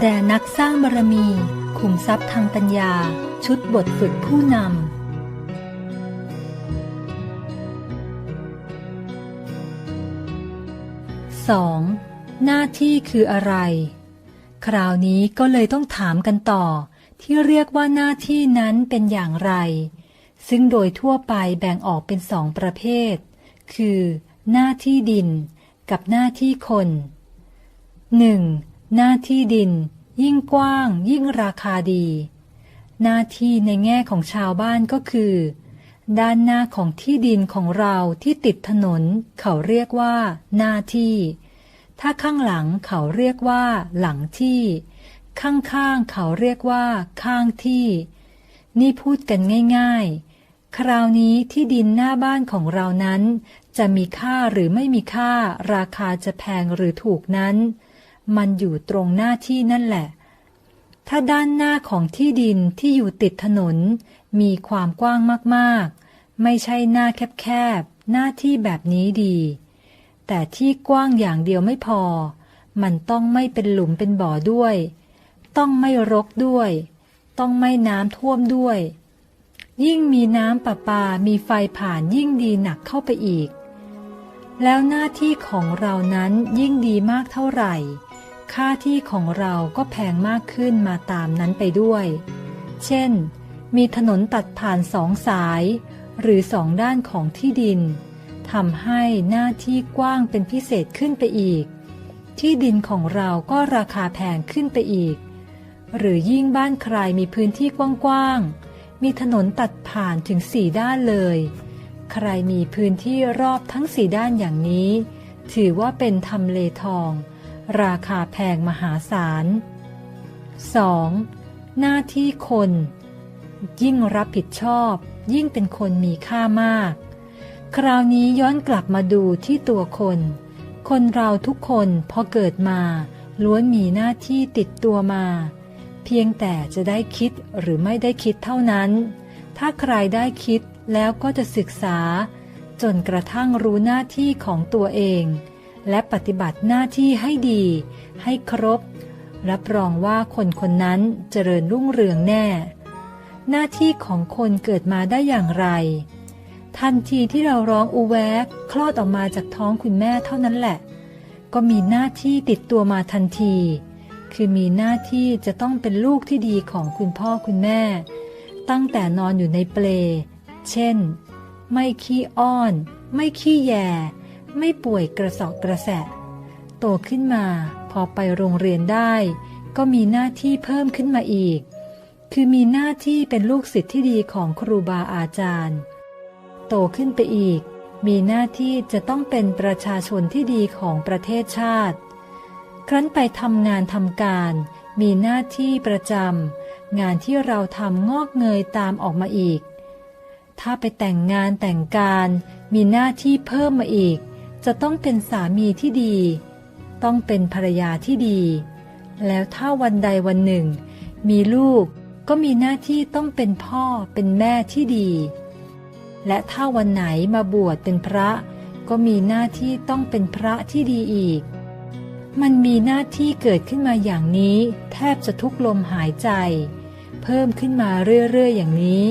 แด่นักสร้างบารมี ขุมทรัพย์ทางปัญญา ชุดบทฝึกผู้นำ 2. หน้าที่คืออะไร คราวนี้ก็เลยต้องถามกันต่อ ที่เรียกว่าหน้าที่นั้นเป็นอย่างไร ซึ่งโดยทั่วไปแบ่งออกเป็นสองประเภท คือ หน้าที่ดิน กับหน้าที่คน 1. หน้าที่ดิน ยิ่งกว้าง ยิ่งราคาดี หน้าที่ในแง่ของชาวบ้านก็คือ ด้านหน้าของที่ดินของเราที่ติดถนน เขาเรียกว่า หน้าที่ ถ้าข้างหลังเขาเรียกว่า หลังที่ ข้างๆเขาเรียกว่า ข้างที่ นี่พูดกันง่าย ๆคราวนี้ที่ดินหน้าบ้านของเรานั้น จะมีค่าหรือไม่มีค่า ราคาจะแพงหรือถูกนั้น มันอยู่ตรงหน้าที่นั่นแหละ ถ้าด้านหน้าของที่ดินที่อยู่ติดถนน มีความกว้างมากๆ ไม่ใช่หน้าแคบๆ หน้าที่แบบนี้ดี แต่ที่กว้างอย่างเดียวไม่พอ มันต้องไม่เป็นหลุมเป็นบ่อด้วย ต้องไม่รกด้วย ต้องไม่น้ำท่วมด้วย ยิ่งมีน้ำประปา มีไฟผ่านยิ่งดีหนักเข้าไปอีกแล้วหน้าที่ของเรานั้นยิ่งดีมากเท่าไหร่ ค่าที่ของเราก็แพงมากขึ้นมาตามนั้นไปด้วย เช่น มีถนนตัดผ่านสองสาย หรือสองด้านของที่ดินทำให้หน้าที่กว้างเป็นพิเศษขึ้นไปอีก ที่ดินของเราก็ราคาแพงขึ้นไปอีก หรือยิ่งบ้านใครมีพื้นที่กว้างๆ มีถนนตัดผ่านถึงสี่ด้านเลย ใครมีพื้นที่รอบทั้งสี่ด้านอย่างนี้ ถือว่าเป็นทำเลทอง ราคาแพงมหาศาล 2. หน้าที่คน ยิ่งรับผิดชอบ ยิ่งเป็นคนมีค่ามาก คราวนี้ย้อนกลับมาดูที่ตัวคน คนเราทุกคนพอเกิดมาล้วนมีหน้าที่ติดตัวมา เพียงแต่จะได้คิดหรือไม่ได้คิดเท่านั้น ถ้าใครได้คิดแล้วก็จะศึกษา จนกระทั่งรู้หน้าที่ของตัวเอง และปฏิบัติหน้าที่ให้ดี ให้ครบ รับรองว่าคนคนนั้นเจริญรุ่งเรืองแน่ หน้าที่ของคนเกิดมาได้อย่างไร ทันทีที่เราร้องอูแวกคลอดออกมาจากท้องคุณแม่เท่านั้นแหละ ก็มีหน้าที่ติดตัวมาทันที คือมีหน้าที่จะต้องเป็นลูกที่ดีของคุณพ่อคุณแม่ ตั้งแต่นอนอยู่ในเปล เช่น ไม่ขี้อ้อน ไม่ขี้แย ไม่ป่วยกระสอบกระแสะ โตขึ้นมาพอไปโรงเรียนได้ ก็มีหน้าที่เพิ่มขึ้นมาอีก คือมีหน้าที่เป็นลูกศิษย์ที่ดีของครูบาอาจารย์ โตขึ้นไปอีก มีหน้าที่จะต้องเป็นประชาชนที่ดีของประเทศชาติ ครั้นไปทำงานทำการ มีหน้าที่ประจำงานที่เราทำงอกเงยตามออกมาอีกถ้าไปแต่งงานแต่งการมีหน้าที่เพิ่มมาอีก จะต้องเป็นสามีที่ดี ต้องเป็นภรรยาที่ดี แล้วถ้าวันใดวันหนึ่ง มีลูกก็มีหน้าที่ต้องเป็นพ่อเป็นแม่ที่ดี และถ้าวันไหนมาบวชเป็นพระ ก็มีหน้าที่ต้องเป็นพระที่ดีอีก มันมีหน้าที่เกิดขึ้นมาอย่างนี้แทบจะทุกลมหายใจ เพิ่มขึ้นมาเรื่อยๆอย่างนี้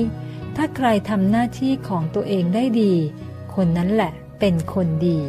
ถ้าใครทำหน้าที่ของตัวเองได้ดี คนนั้นแหละเป็นคนดี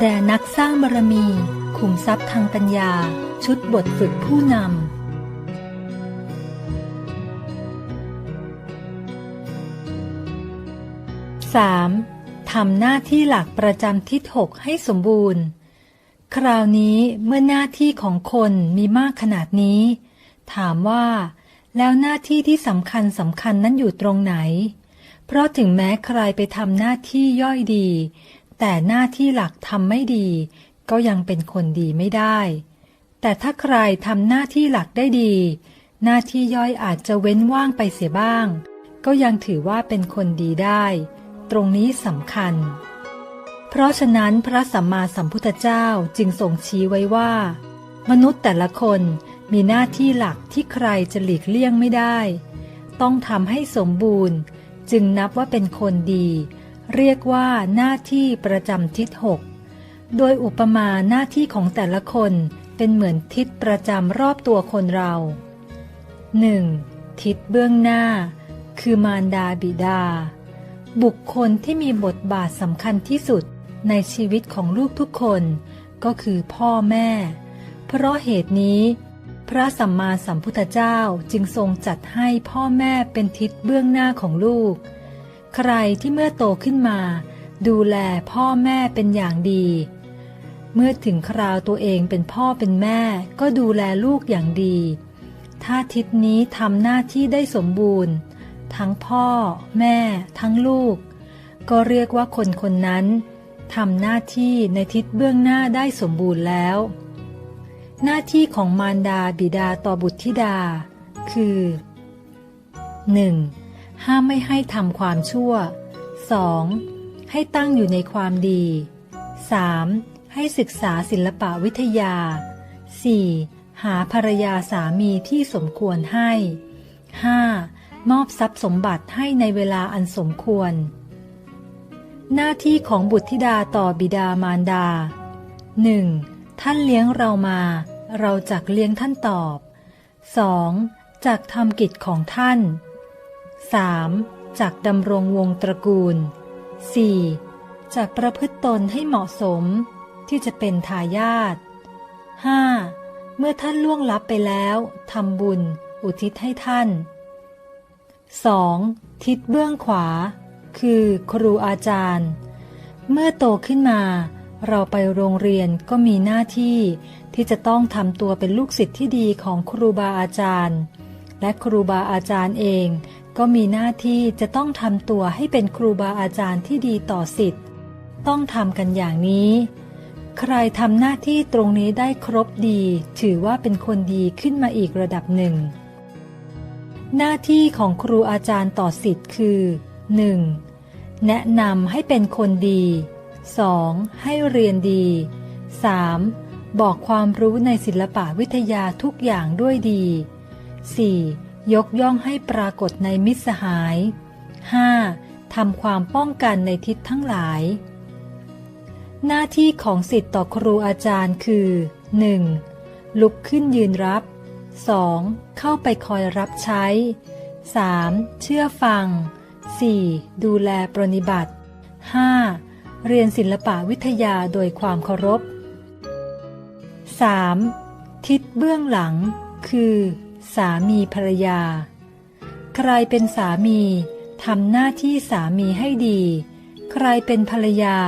แด่นักสร้างบารมี ขุมทรัพย์ทางปัญญา ชุดบทฝึกผู้นำ 3. ทำหน้าที่หลักประจำทิศหกให้สมบูรณ์ คราวนี้เมื่อหน้าที่ของคนมีมากขนาดนี้ ถามว่า แล้วหน้าที่ที่สำคัญสำคัญนั้นอยู่ตรงไหน เพราะถึงแม้ใครไปทำหน้าที่ย่อยดี แต่หน้าที่หลักทำไม่ดี ก็ยังเป็นคนดีไม่ได้ แต่ถ้าใครทำหน้าที่หลักได้ดี หน้าที่ย่อยอาจจะเว้นว่างไปเสียบ้าง ก็ยังถือว่าเป็นคนดีได้ ตรงนี้สำคัญ เพราะฉะนั้นพระสัมมาสัมพุทธเจ้าจึงทรงชี้ไว้ว่า มนุษย์แต่ละคนมีหน้าที่หลักที่ใครจะหลีกเลี่ยงไม่ได้ ต้องทำให้สมบูรณ์ จึงนับว่าเป็นคนดี เรียกว่าหน้าที่ประจำทิศหกโดยอุปมาหน้าที่ของแต่ละคนเป็นเหมือนทิศประจำรอบตัวคนเรา 1. ทิศเบื้องหน้า คือมารดาบิดา บุคคลที่มีบทบาทสำคัญที่สุดในชีวิตของลูกทุกคน ก็คือพ่อแม่ เพราะเหตุนี้ พระสัมมาสัมพุทธเจ้าจึงทรงจัดให้พ่อแม่เป็นทิศเบื้องหน้าของลูก ใครที่เมื่อโตขึ้นมา ดูแลพ่อแม่เป็นอย่างดี เมื่อถึงคราวตัวเองเป็นพ่อเป็นแม่ก็ดูแลลูกอย่างดี ถ้าทิศนี้ทำหน้าที่ได้สมบูรณ์ ทั้งพ่อ แม่ ทั้งลูก ก็เรียกว่าคนคนนั้นทำหน้าที่ในทิศเบื้องหน้าได้สมบูรณ์แล้ว หน้าที่ของมารดาบิดาต่อบุตรธิดา คือ 1. ห้ามไม่ให้ทำความชั่ว 2. ให้ตั้งอยู่ในความดี 3. ให้ศึกษาศิลปะวิทยา 4. หาภรรยาสามีที่สมควรให้ 5. มอบทรัพย์สมบัติให้ในเวลาอันสมควร หน้าที่ของบุตรธิดาต่อบิดามารดา 1. ท่านเลี้ยงเรามา เราจักเลี้ยงท่านตอบ 2. จักทำกิจของท่าน 3. จักดำรงวงตระกูล 4. จักประพฤติตนให้เหมาะสมที่จะเป็นทายาท 5. เมื่อท่านล่วงลับไปแล้วทำบุญอุทิศให้ท่าน 2. ทิศเบื้องขวา คือครูอาจารย์ เมื่อโตขึ้นมา เราไปโรงเรียนก็มีหน้าที่ที่จะต้องทำตัวเป็นลูกศิษย์ที่ดีของครูบาอาจารย์ และครูบาอาจารย์เอง ก็มีหน้าที่จะต้องทำตัวให้เป็นครูบาอาจารย์ที่ดีต่อศิษย์ต้องทำกันอย่างนี้ ใครทำหน้าที่ตรงนี้ได้ครบดี ถือว่าเป็นคนดีขึ้นมาอีกระดับหนึ่ง หน้าที่ของครูอาจารย์ต่อสิทธิ์คือ 1. แนะนำให้เป็นคนดี 2. ให้เรียนดี 3. บอกความรู้ในศิลปะวิทยาทุกอย่างด้วยดี 4. ยกย่องให้ปรากฏในมิตรสหาย 5. ทำความป้องกันในทิศทั้งหลาย หน้าที่ของสิทธิ์ต่อครูอาจารย์คือ 1. ลุกขึ้นยืนรับ 2. เข้าไปคอยรับใช้ 3. เชื่อฟัง 4. ดูแลปรนิบัติ 5. เรียนศิลปะวิทยาโดยความเคารพ 3. ทิศเบื้องหลัง คือ สามีภรรยา ใครเป็นสามีทำหน้าที่สามีให้ดี ใครเป็นภรรยา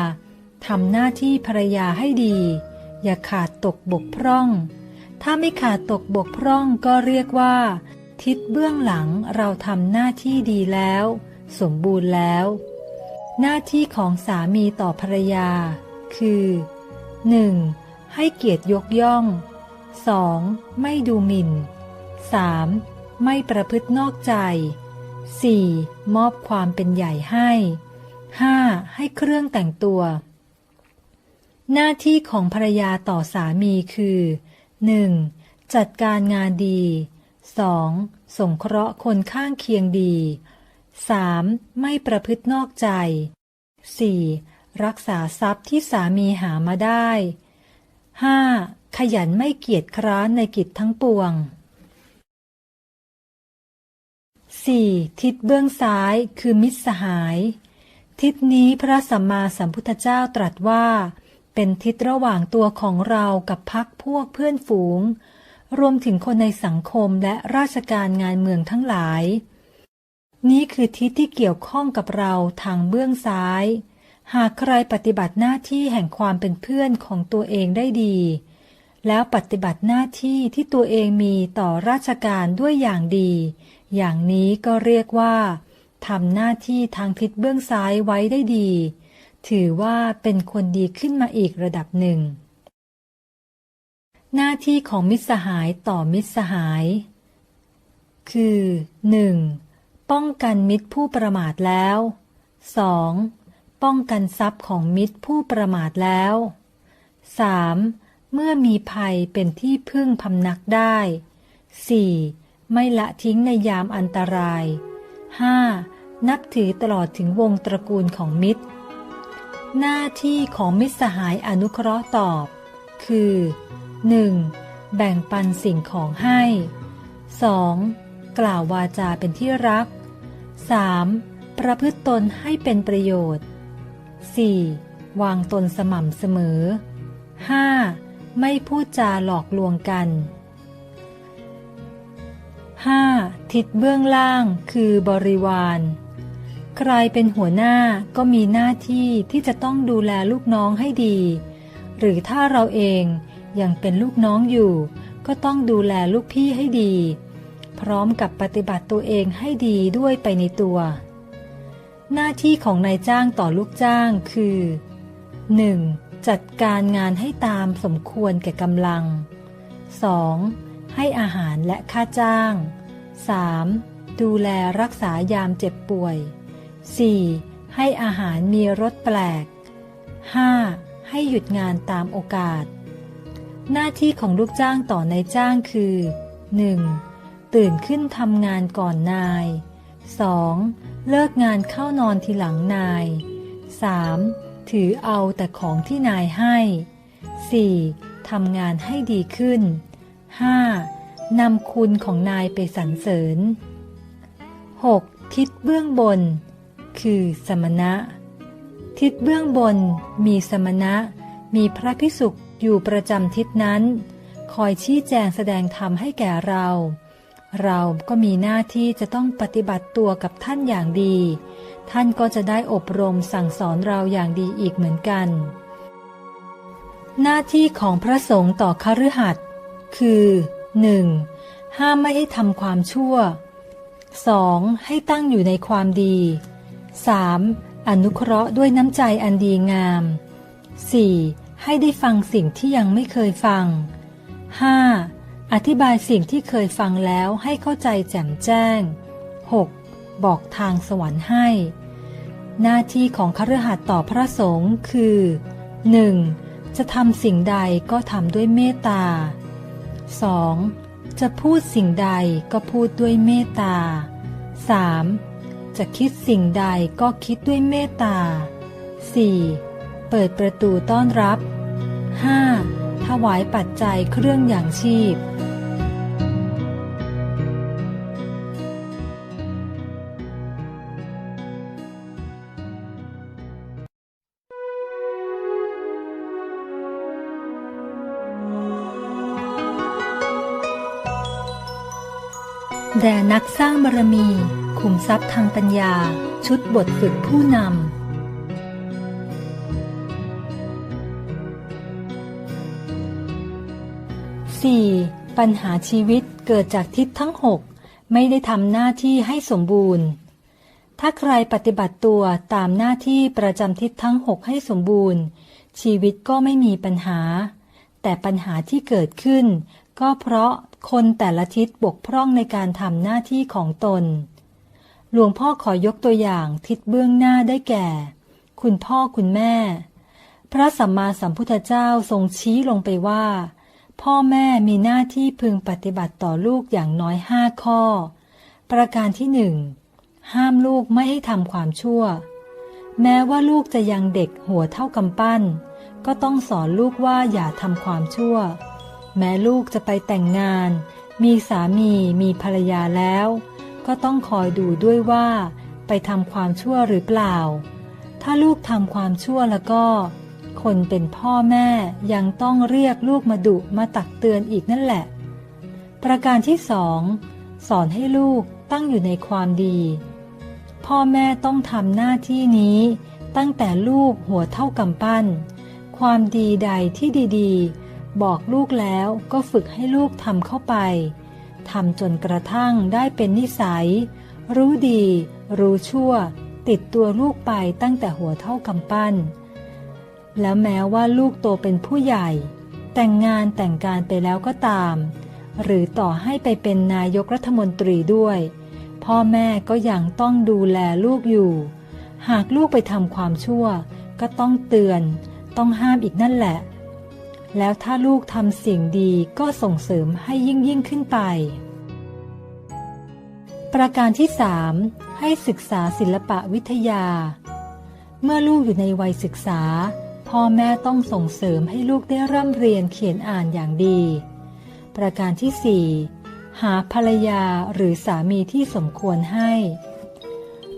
ทำหน้าที่ภรรยาให้ดี อย่าขาดตกบกพร่อง ถ้าไม่ขาดตกบกพร่องก็เรียกว่า ทิศเบื้องหลังเราทำหน้าที่ดีแล้ว สมบูรณ์แล้ว หน้าที่ของสามีต่อภรรยา คือ 1. ให้เกียรติยกย่อง 2. ไม่ดูหมิ่น 3. ไม่ประพฤตินอกใจ 4. มอบความเป็นใหญ่ให้ 5. ให้เครื่องแต่งตัว หน้าที่ของภรรยาต่อสามีคือ 1. จัดการงานดี 2. สงเคราะห์คนข้างเคียงดี 3. ไม่ประพฤตินอกใจ 4. รักษาทรัพย์ที่สามีหามาได้ 5. ขยันไม่เกียจคร้านในกิจทั้งปวง 4. ทิศเบื้องซ้ายคือมิตรสหาย ทิศนี้พระสัมมาสัมพุทธเจ้าตรัสว่า เป็นทิศระหว่างตัวของเรากับพักพวกเพื่อนฝูง รวมถึงคนในสังคมและราชการงานเมืองทั้งหลาย นี้คือทิศที่เกี่ยวข้องกับเราทางเบื้องซ้าย หากใครปฏิบัติหน้าที่แห่งความเป็นเพื่อนของตัวเองได้ดีแล้วปฏิบัติหน้าที่ที่ตัวเองมีต่อราชการด้วยอย่างดี อย่างนี้ก็เรียกว่าทำหน้าที่ทางทิศเบื้องซ้ายไว้ได้ดี ถือว่าเป็นคนดีขึ้นมาอีกระดับหนึ่ง หน้าที่ของมิตรสหายต่อมิตรสหาย คือ 1. ป้องกันมิตรผู้ประมาทแล้ว 2. ป้องกันทรัพย์ของมิตรผู้ประมาทแล้ว 3. เมื่อมีภัยเป็นที่พึ่งพำนักได้ 4. ไม่ละทิ้งในยามอันตราย 5. นับถือตลอดถึงวงตระกูลของมิตร หน้าที่ของมิตรสหายอนุเคราะห์ตอบ คือ 1. แบ่งปันสิ่งของให้ 2. กล่าววาจาเป็นที่รัก 3. ประพฤติตนให้เป็นประโยชน์ 4. วางตนสม่ำเสมอ 5. ไม่พูดจาหลอกลวงกัน 5. ทิศเบื้องล่างคือบริวาร ใครเป็นหัวหน้าก็มีหน้าที่ที่จะต้องดูแลลูกน้องให้ดี หรือถ้าเราเองยังเป็นลูกน้องอยู่ ก็ต้องดูแลลูกพี่ให้ดี พร้อมกับปฏิบัติตัวเองให้ดีด้วยไปในตัว หน้าที่ของนายจ้างต่อลูกจ้างคือ 1. จัดการงานให้ตามสมควรแก่กำลัง 2. ให้อาหารและค่าจ้าง 3. ดูแลรักษายามเจ็บป่วย 4. ให้อาหารมีรสแปลก 5. ให้หยุดงานตามโอกาส หน้าที่ของลูกจ้างต่อนายจ้างคือ 1. ตื่นขึ้นทำงานก่อนนาย 2. เลิกงานเข้านอนทีหลังนาย 3. ถือเอาแต่ของที่นายให้ 4. ทำงานให้ดีขึ้น 5. นำคุณของนายไปสรรเสริญ 6. ทิศเบื้องบน คือสมณะ ทิศเบื้องบนมีสมณะ มีพระพิสุขอยู่ประจำทิศนั้น คอยชี้แจงแสดงธรรมให้แก่เรา เราก็มีหน้าที่จะต้องปฏิบัติตัวกับท่านอย่างดี ท่านก็จะได้อบรมสั่งสอนเราอย่างดีอีกเหมือนกัน หน้าที่ของพระสงฆ์ต่อคฤหัสถ์ คือ 1. ห้ามไม่ให้ทำความชั่ว 2. ให้ตั้งอยู่ในความดี 3. อนุเคราะห์ด้วยน้ำใจอันดีงาม 4. ให้ได้ฟังสิ่งที่ยังไม่เคยฟัง 5. อธิบายสิ่งที่เคยฟังแล้วให้เข้าใจแจ่มแจ้ง 6. บอกทางสวรรค์ให้ หน้าที่ของคฤหัสถ์ต่อพระสงฆ์คือ 1. จะทำสิ่งใดก็ทำด้วยเมตตา 2. จะพูดสิ่งใดก็พูดด้วยเมตตา 3. จะคิดสิ่งใดก็คิดด้วยเมตตา 4. เปิดประตูต้อนรับ 5. ถวายปัจจัยเครื่องอย่างชีพ แด่นักสร้างบารมี ขุมทรัพย์ทางปัญญา ชุดบทฝึกผู้นำ 4. ปัญหาชีวิตเกิดจากทิศทั้ง6ไม่ได้ทำหน้าที่ให้สมบูรณ์ ถ้าใครปฏิบัติตัวตามหน้าที่ประจำทิศทั้ง6ให้สมบูรณ์ ชีวิตก็ไม่มีปัญหา แต่ปัญหาที่เกิดขึ้น ก็เพราะคนแต่ละทิศบกพร่องในการทำหน้าที่ของตน หลวงพ่อขอยกตัวอย่างทิศเบื้องหน้าได้แก่ คุณพ่อคุณแม่ พระสัมมาสัมพุทธเจ้าทรงชี้ลงไปว่า พ่อแม่มีหน้าที่พึงปฏิบัติต่อลูกอย่างน้อยห้าข้อ ประการที่หนึ่งห้ามลูกไม่ให้ทำความชั่ว แม้ว่าลูกจะยังเด็กหัวเท่ากำปั้น ก็ต้องสอนลูกว่าอย่าทำความชั่ว แม้ลูกจะไปแต่งงาน มีสามีมีภรรยาแล้ว ก็ต้องคอยดูด้วยว่า ไปทำความชั่วหรือเปล่า ถ้าลูกทำความชั่วแล้วก็ คนเป็นพ่อแม่ยังต้องเรียกลูกมาดุมาตักเตือนอีกนั่นแหละ ประการที่สองสอนให้ลูกตั้งอยู่ในความดี พ่อแม่ต้องทำหน้าที่นี้ ตั้งแต่ลูกหัวเท่ากำปั้น ความดีใดที่ดีๆ บอกลูกแล้วก็ฝึกให้ลูกทำเข้าไปทำจนกระทั่งได้เป็นนิสัย รู้ดี รู้ชั่ว ติดตัวลูกไปตั้งแต่หัวเท่ากำปั้น แล้วแม้ว่าลูกโตเป็นผู้ใหญ่ แต่งงานแต่งการไปแล้วก็ตาม หรือต่อให้ไปเป็นนายกรัฐมนตรีด้วย พ่อแม่ก็ยังต้องดูแลลูกอยู่ หากลูกไปทำความชั่ว ก็ต้องเตือน ต้องห้ามอีกนั่นแหละ แล้วถ้าลูกทำสิ่งดีก็ส่งเสริมให้ยิ่งยิ่งขึ้นไป ประการที่3ให้ศึกษาศิลปะวิทยา เมื่อลูกอยู่ในวัยศึกษา พ่อแม่ต้องส่งเสริมให้ลูกได้ร่ำเรียนเขียนอ่านอย่างดี ประการที่4หาภรรยาหรือสามีที่สมควรให้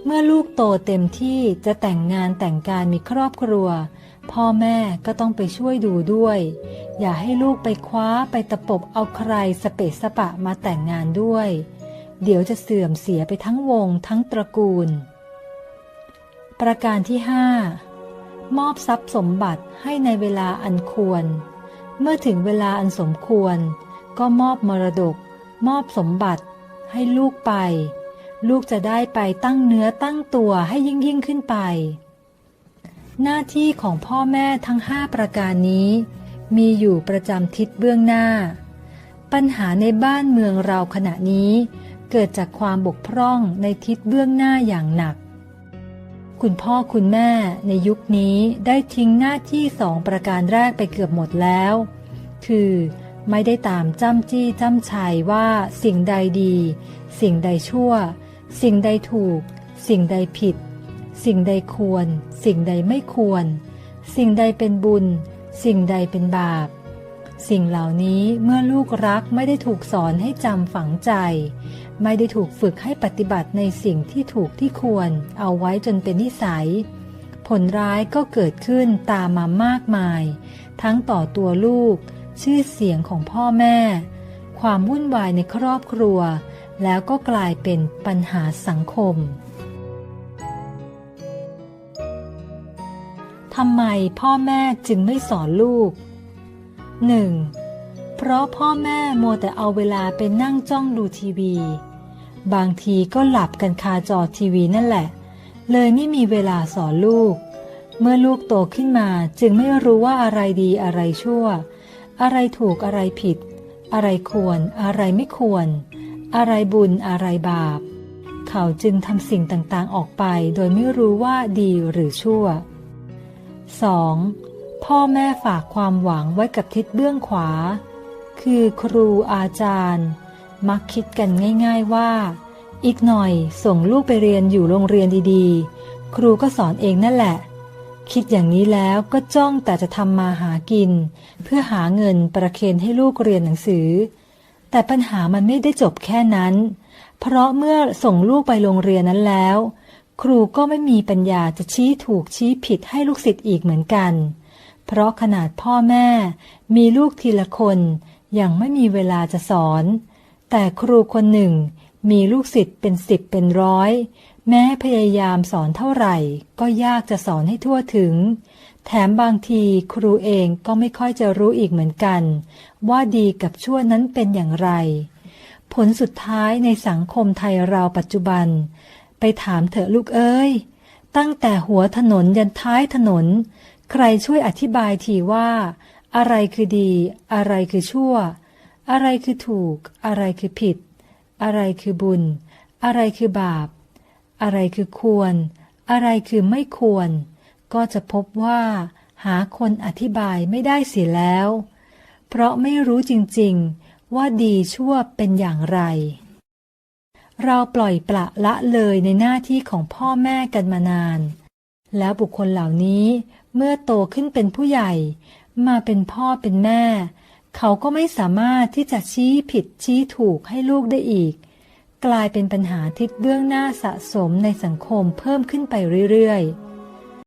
เมื่อลูกโตเต็มที่จะแต่งงานแต่งการมีครอบครัว พ่อแม่ก็ต้องไปช่วยดูด้วย อย่าให้ลูกไปคว้าไปตะปบเอาใครสเปะสปะมาแต่งงานด้วย เดี๋ยวจะเสื่อมเสียไปทั้งวงทั้งตระกูล ประการที่5มอบทรัพย์สมบัติให้ในเวลาอันควร เมื่อถึงเวลาอันสมควร ก็มอบมรดก มอบสมบัติ ให้ลูกไป ลูกจะได้ไปตั้งเนื้อตั้งตัวให้ยิ่งยิ่งขึ้นไป หน้าที่ของพ่อแม่ทั้งห้าประการนี้ มีอยู่ประจำทิศเบื้องหน้า ปัญหาในบ้านเมืองเราขณะนี้เกิดจากความบกพร่องในทิศเบื้องหน้าอย่างหนัก คุณพ่อคุณแม่ในยุคนี้ได้ทิ้งหน้าที่สองประการแรกไปเกือบหมดแล้ว คือไม่ได้ตามจ้ำจี้จ้ำชัยว่าสิ่งใดดี สิ่งใดชั่ว สิ่งใดถูก สิ่งใดผิด สิ่งใดควร สิ่งใดไม่ควร สิ่งใดเป็นบุญ สิ่งใดเป็นบาป สิ่งเหล่านี้เมื่อลูกรักไม่ได้ถูกสอนให้จำฝังใจ ไม่ได้ถูกฝึกให้ปฏิบัติในสิ่งที่ถูกที่ควร เอาไว้จนเป็นนิสัย ผลร้ายก็เกิดขึ้นตามมามากมาย ทั้งต่อตัวลูก ชื่อเสียงของพ่อแม่ ความวุ่นวายในครอบครัว แล้วก็กลายเป็นปัญหาสังคม ทำไมพ่อแม่จึงไม่สอนลูก 1. เพราะพ่อแม่โมวแต่เอาเวลาไปนั่งจ้องดูทีวี บางทีก็หลับกันคาจอทีวีนั่นแหละ เลยไม่มีเวลาสอนลูก เมื่อลูกโตขึ้นมาจึงไม่รู้ว่าอะไรดีอะไรชั่ว อะไรถูกอะไรผิด อะไรควร อะไรไม่ควร อะไรบุญอะไรบาป เขาจึงทำสิ่งต่างๆออกไป โดยไม่รู้ว่าดีหรือชั่ว 2. พ่อแม่ฝากความหวังไว้กับทิศเบื้องขวา คือครูอาจารย์ มักคิดกันง่าย ๆว่า อีกหน่อยส่งลูกไปเรียนอยู่โรงเรียนดีๆ ครูก็สอนเองนั่นแหละ คิดอย่างนี้แล้วก็จ้องแต่จะทำมาหากิน เพื่อหาเงินประเคนให้ลูกเรียนหนังสือ แต่ปัญหามันไม่ได้จบแค่นั้น เพราะเมื่อส่งลูกไปโรงเรียนนั้นแล้ว ครูก็ไม่มีปัญญาจะชี้ถูกชี้ผิดให้ลูกศิษย์อีกเหมือนกัน เพราะขนาดพ่อแม่มีลูกทีละคนยังไม่มีเวลาจะสอน แต่ครูคนหนึ่งมีลูกศิษย์เป็นสิบเป็นร้อย แม้พยายามสอนเท่าไหร่ ก็ยากจะสอนให้ทั่วถึง แถมบางทีครูเองก็ไม่ค่อยจะรู้อีกเหมือนกัน ว่าดีกับชั่วนั้นเป็นอย่างไร ผลสุดท้ายในสังคมไทยเราปัจจุบัน ไปถามเถอะลูกเอ้ย ตั้งแต่หัวถนนยันท้ายถนน ใครช่วยอธิบายทีว่า อะไรคือดี อะไรคือชั่ว อะไรคือถูก อะไรคือผิด อะไรคือบุญ อะไรคือบาป อะไรคือควร อะไรคือไม่ควร ก็จะพบว่าหาคนอธิบายไม่ได้เสียแล้ว เพราะไม่รู้จริงๆ ว่าดีชั่วเป็นอย่างไร เราปล่อยปละละเลยในหน้าที่ของพ่อแม่กันมานาน แล้วบุคคลเหล่านี้เมื่อโตขึ้นเป็นผู้ใหญ่ มาเป็นพ่อเป็นแม่ เขาก็ไม่สามารถที่จะชี้ผิดชี้ถูกให้ลูกได้อีก กลายเป็นปัญหาทิศเบื้องหน้าสะสมในสังคมเพิ่มขึ้นไปเรื่อยๆ